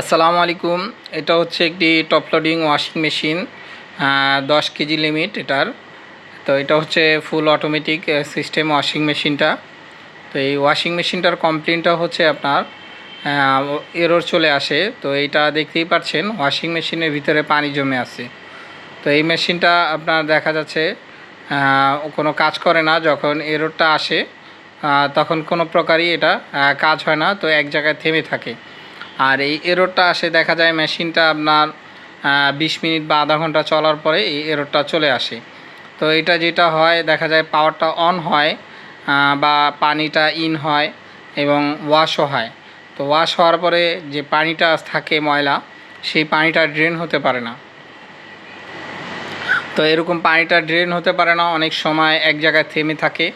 আসসালামু আলাইকুম। এটা হচ্ছে একটি টপ লোডিং ওয়াশিং মেশিন দশ কেজি লিমিট এটার। তো এটা হচ্ছে ফুল অটোমেটিক সিস্টেম ওয়াশিং মেশিনটা। তো এই ওয়াশিং মেশিনটার কমপ্লেনটা হচ্ছে আপনার এরর চলে আসে। তো এইটা দেখতেই পাচ্ছেন, ওয়াশিং মেশিনের ভিতরে পানি জমে আছে। তো এই মেশিনটা আপনার দেখা যাচ্ছে কোনো কাজ করে না। যখন এররটা আসে তখন কোনো প্রকারই এটা কাজ হয় না। তো এক জায়গায় থেমে থাকে। আর এই এররটা আসে, দেখা যায় মেশিনটা আপনার বিশ মিনিট বা আধা ঘণ্টা চলার পরে এই এররটা চলে আসে। তো এটা যেটা হয়, দেখা যায় পাওয়ারটা অন হয় বা পানিটা ইন হয় এবং ওয়াশও হয়। তো ওয়াশ হওয়ার পরে যে পানিটা থাকে ময়লা, সেই পানিটা ড্রেন হতে পারে না। তো এরকম পানিটা ড্রেন হতে পারে না, অনেক সময় এক জায়গায় থেমে থাকে।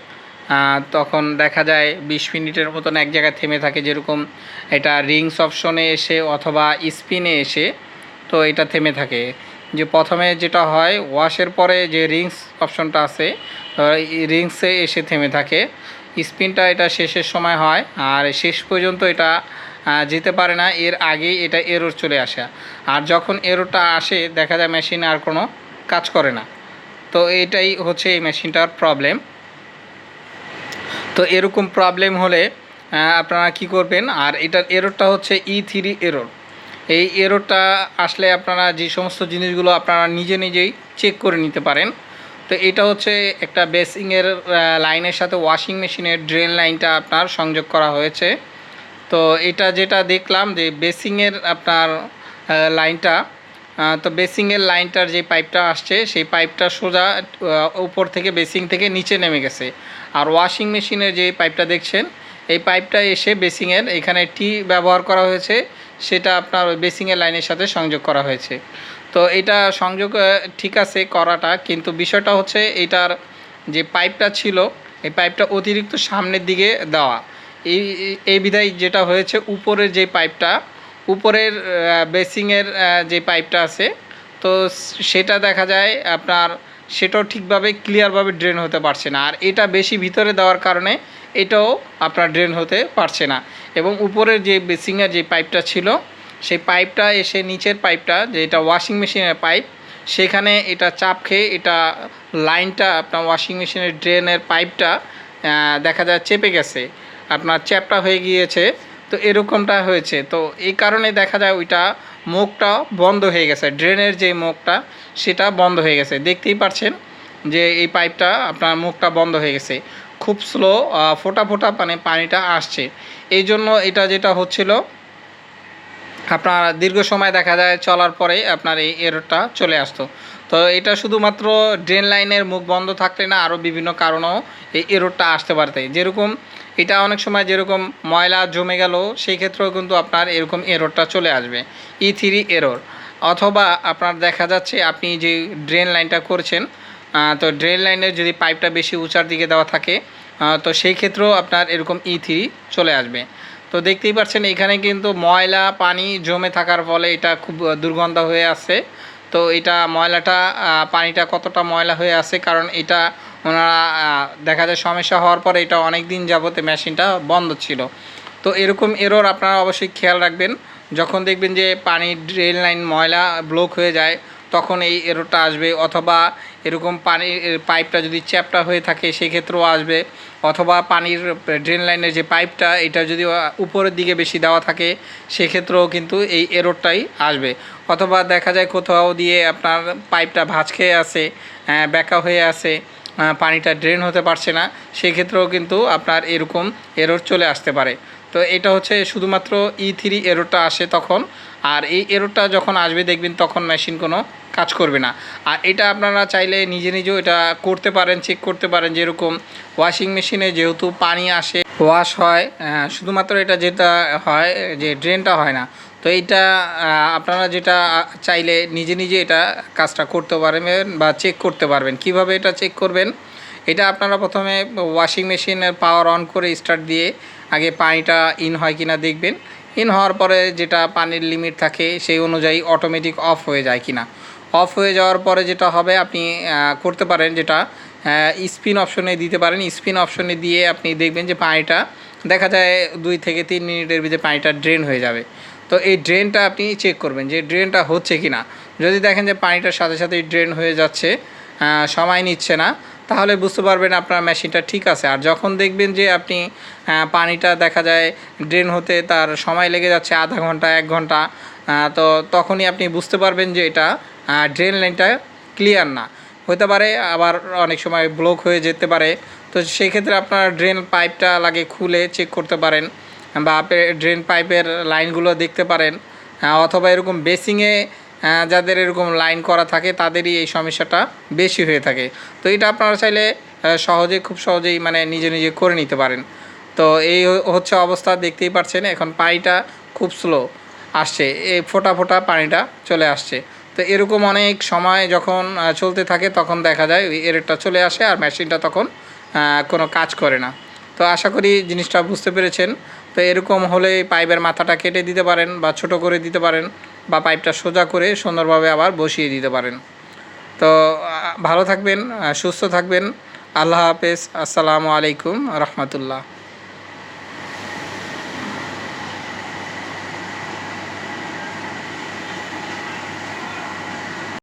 তখন দেখা যায় বিশ মিনিটের মতন এক জায়গায় থেমে থাকে যেরকম এটা রিংস অপশনে এসে অথবা স্পিনে এসে তো এটা থেমে থাকে। যে প্রথমে যেটা হয়, ওয়াশের পরে যে রিংস অপশনটা আছে রিংসে এসে থেমে থাকে। স্পিনটা এটা শেষের সময় হয় আর শেষ পর্যন্ত এটা যেতে পারে না, এর আগেই এটা এরর চলে আসে। আর যখন এররটা আসে, দেখা যায় মেশিন আর কোনো কাজ করে না। তো এটাই হচ্ছে এই মেশিনটার প্রবলেম তো এরকম প্রবলেম হলে আপনারা কি করবেন? আর এটার এররটা হচ্ছে ই থ্রি এরর এই এররটা আসলে আপনারা যে সমস্ত জিনিসগুলো আপনারা নিজে নিজেই চেক করে নিতে পারেন। তো এটা হচ্ছে একটা বেসিংয়ের লাইনের সাথে ওয়াশিং মেশিনের ড্রেন লাইনটা আপনার সংযোগ করা হয়েছে। তো এটা যেটা দেখলাম যে বেসিংয়ের আপনার লাইনটা তো বেসিংয়ের লাইনটার যে পাইপটা আসছে, সেই পাইপটা সোজা উপর থেকে বেসিং থেকে নিচে নেমে গেছে। আর ওয়াশিং মেশিনের যে পাইপটা দেখছেন, এই পাইপটা এসে বেসিংয়ের এখানে টি ব্যবহার করা হয়েছে, সেটা আপনার বেসিংয়ের লাইনের সাথে সংযোগ করা হয়েছে। তো এটা সংযোগ ঠিক আছে করাটা, কিন্তু বিষয়টা হচ্ছে এটার যে পাইপটা ছিল, এই পাইপটা অতিরিক্ত সামনের দিকে দেওয়া। এই এই বিধায় যেটা হয়েছে, উপরের যে পাইপটা উপরের বেসিংয়ের যে পাইপটা আছে, তো সেটা দেখা যায় আপনার সেটাও ঠিকভাবে ক্লিয়ারভাবে ড্রেন হতে পারছে না। আর এটা বেশি ভিতরে দেওয়ার কারণে এটাও আপনার ড্রেন হতে পারছে না। এবং উপরের যে বেসিংয়ের যে পাইপটা ছিল, সেই পাইপটা এসে নিচের পাইপটা যেটা ওয়াশিং মেশিনের পাইপ, সেখানে এটা চাপ খেয়ে এটা লাইনটা, আপনার ওয়াশিং মেশিনের ড্রেনের পাইপটা দেখা যায় চেপে গেছে। আপনার চ্যাপটা হয়ে গিয়েছে তো এরকমটা হয়েছে। তো এই কারণে দেখা যায় ওইটা মুখটা বন্ধ হয়ে গেছে। ড্রেনের যে মুখটা, সেটা বন্ধ হয়ে গেছে। দেখতেই পাচ্ছেন যে এই পাইপটা আপনার মুখটা বন্ধ হয়ে গেছে। খুব স্লো ফোটা ফোটা মানে পানিটা আসছে। এই জন্য এটা যেটা হচ্ছিল, আপনার দীর্ঘ সময় দেখা যায় চলার পরে আপনার এই এররটা চলে আসতো। তো এটা শুধুমাত্র ড্রেন লাইনের মুখ বন্ধ থাকলে না আরও বিভিন্ন কারণেও এই এররটা আসতে পারতে। যেরকম এটা অনেক সময় যেরকম ময়লা জমে গেল, সেই ক্ষেত্রেও কিন্তু আপনার এরকম এররটা চলে আসবে। ই থ্রি এরর অথবা আপনার দেখা যাচ্ছে আপনি যে ড্রেন লাইনটা করছেন তো ড্রেন লাইনের যদি পাইপটা বেশি উঁচার দিকে দেওয়া থাকে তো সেই ক্ষেত্রেও আপনার এরকম ই থ্রি চলে আসবে। তো দেখতেই পাচ্ছেন এখানে কিন্তু ময়লা, পানি জমে থাকার ফলে এটা খুব দুর্গন্ধ হয়ে আছে তো এটা ময়লাটা পানিটা কতটা ময়লা হয়ে আছে কারণ এটা ওনারা দেখা যায় সমস্যা হওয়ার পরে এটা অনেক দিন যাবতে মেশিনটা বন্ধ ছিল। তো এরকম এরর আপনারা অবশ্যই খেয়াল রাখবেন। যখন দেখবেন যে পানি ড্রেন লাইন ময়লা ব্লক হয়ে যায় তখন এই এরোটা আসবে। অথবা এরকম পানির পাইপটা যদি চ্যাপটা হয়ে থাকে সেক্ষেত্রেও আসবে। অথবা পানির ড্রেন লাইনের যে পাইপটা এটা যদি উপরের দিকে বেশি দেওয়া থাকে সেক্ষেত্রেও কিন্তু এই এরোরটাই আসবে। অথবা দেখা যায় কোথাও দিয়ে আপনার পাইপটা ভাঁজ খেয়ে আসে ব্যাকা হয়ে আহ, পানিটা ড্রেন হতে পারছে না, সেক্ষেত্রেও কিন্তু আপনার এরকম এরর চলে আসতে পারে। তো এটা হচ্ছে শুধুমাত্র ই থ্রি এরোরটা আসে তখন, আর এই এরোরটা যখন আসবে দেখবেন তখন মেশিন কোনো কাজ করবে না। আর এটা আপনারা চাইলে নিজে নিজেও এটা করতে পারেন চেক করতে পারেন যেরকম ওয়াশিং মেশিনে যেহেতু পানি আসে ওয়াশ হয় শুধুমাত্র এটা যেটা হয়, যে ড্রেনটা হয় না তো এইটা আপনারা যেটা চাইলে নিজে নিজে এটা কাজটা করতে পারবেন বা চেক করতে পারবেন। কীভাবে এটা চেক করবেন? এটা আপনারা প্রথমে ওয়াশিং মেশিনের পাওয়ার অন করে স্টার্ট দিয়ে আগে পানিটা ইন হয় কিনা দেখবেন। ইন হওয়ার পরে যেটা পানির লিমিট থাকে সেই অনুযায়ী অটোমেটিক অফ হয়ে যায় কিনা। অফ হয়ে যাওয়ার পরে যেটা হবে, আপনি করতে পারেন যেটা স্পিন অপশনে দিতে পারেন। স্পিন অপশনে দিয়ে আপনি দেখবেন যে পানিটা দেখা যায় দুই থেকে তিন মিনিটের ভিতরে পানিটা ড্রেন হয়ে যাবে। তো এই ড্রেনটা আপনি চেক করবেন যে ড্রেনটা হচ্ছে কি না যদি দেখেন যে পানিটার সাথে সাথেই ড্রেন হয়ে যাচ্ছে সময় নিচ্ছে না, তাহলে বুঝতে পারবেন আপনার মেশিনটা ঠিক আছে। আর যখন দেখবেন যে আপনি পানিটা দেখা যায় ড্রেন হতে তার সময় লেগে যাচ্ছে আধা ঘণ্টা, এক ঘণ্টা তো তখনই আপনি বুঝতে পারবেন যে এটা ড্রেন লাইনটা ক্লিয়ার না। হতে পারে আবার অনেক সময় ব্লক হয়ে যেতে পারে। তো সেই ক্ষেত্রে আপনার ড্রেন পাইপটা লাগে খুলে চেক করতে পারেন। বা ড্রেন পাইপের লাইনগুলো দেখতে পারেন। অথবা এরকম বেসিংয়ে যাদের এরকম লাইন করা থাকে, তাদেরই এই সমস্যাটা বেশি হয়ে থাকে। তো এটা আপনারা চাইলে সহজে, খুব সহজেই মানে নিজে নিজে করে নিতে পারেন। তো এই হচ্ছে অবস্থা, দেখতেই পাচ্ছেন, এখন পানিটা খুব স্লো আসছে। এই ফোটা ফোটা পানিটা চলে আসছে। তো এরকম অনেক সময় যখন চলতে থাকে, তখন দেখা যায় ওই এরেরটা চলে আসে আর মেশিনটা তখন কোনো কাজ করে না। তো আশা করি জিনিসটা বুঝতে পেরেছেন। তো এরকম হলে পাইপের মাথাটা কেটে দিতে পারেন বা ছোট করে দিতে পারেন বা পাইপটা সোজা করে সুন্দরভাবে আবার বসিয়ে দিতে পারেন। তো ভালো থাকবেন সুস্থ থাকবেন। আল্লাহ হাফেজ। আসসালামু আলাইকুম রহমতুল্লাহ।